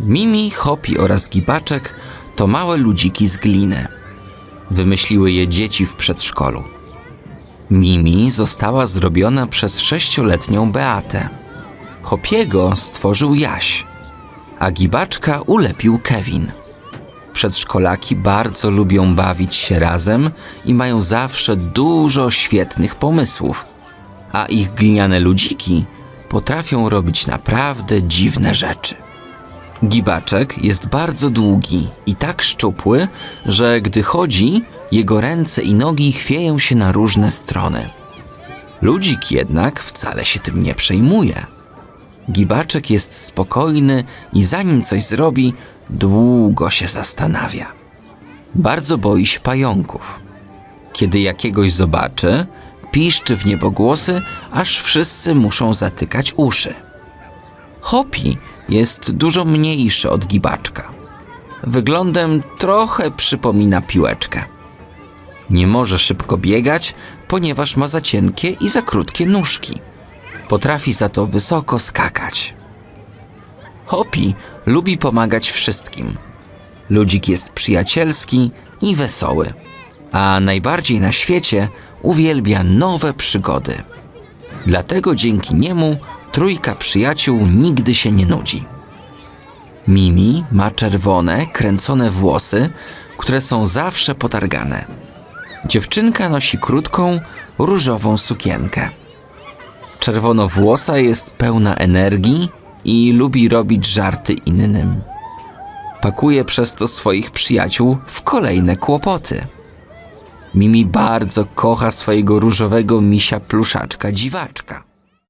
Mimi, Hopi oraz Gibaczek to małe ludziki z gliny. Wymyśliły je dzieci w przedszkolu. Mimi została zrobiona przez sześcioletnią Beatę. Hopiego stworzył Jaś, a Gibaczka ulepił Kevin. Przedszkolaki bardzo lubią bawić się razem i mają zawsze dużo świetnych pomysłów, a ich gliniane ludziki potrafią robić naprawdę dziwne rzeczy. Gibaczek jest bardzo długi i tak szczupły, że gdy chodzi, jego ręce i nogi chwieją się na różne strony. Ludzik jednak wcale się tym nie przejmuje. Gibaczek jest spokojny i zanim coś zrobi, długo się zastanawia. Bardzo boi się pająków. Kiedy jakiegoś zobaczy, piszczy w niebogłosy, aż wszyscy muszą zatykać uszy. Hopi jest dużo mniejszy od gibaczka. Wyglądem trochę przypomina piłeczkę. Nie może szybko biegać, ponieważ ma za cienkie i za krótkie nóżki. Potrafi za to wysoko skakać. Hopi lubi pomagać wszystkim. Ludzik jest przyjacielski i wesoły, a najbardziej na świecie uwielbia nowe przygody. Dlatego dzięki niemu trójka przyjaciół nigdy się nie nudzi. Mimi ma czerwone, kręcone włosy, które są zawsze potargane. Dziewczynka nosi krótką, różową sukienkę. Czerwonowłosa jest pełna energii i lubi robić żarty innym. Pakuje przez to swoich przyjaciół w kolejne kłopoty. Mimi bardzo kocha swojego różowego misia pluszaczka dziwaczka.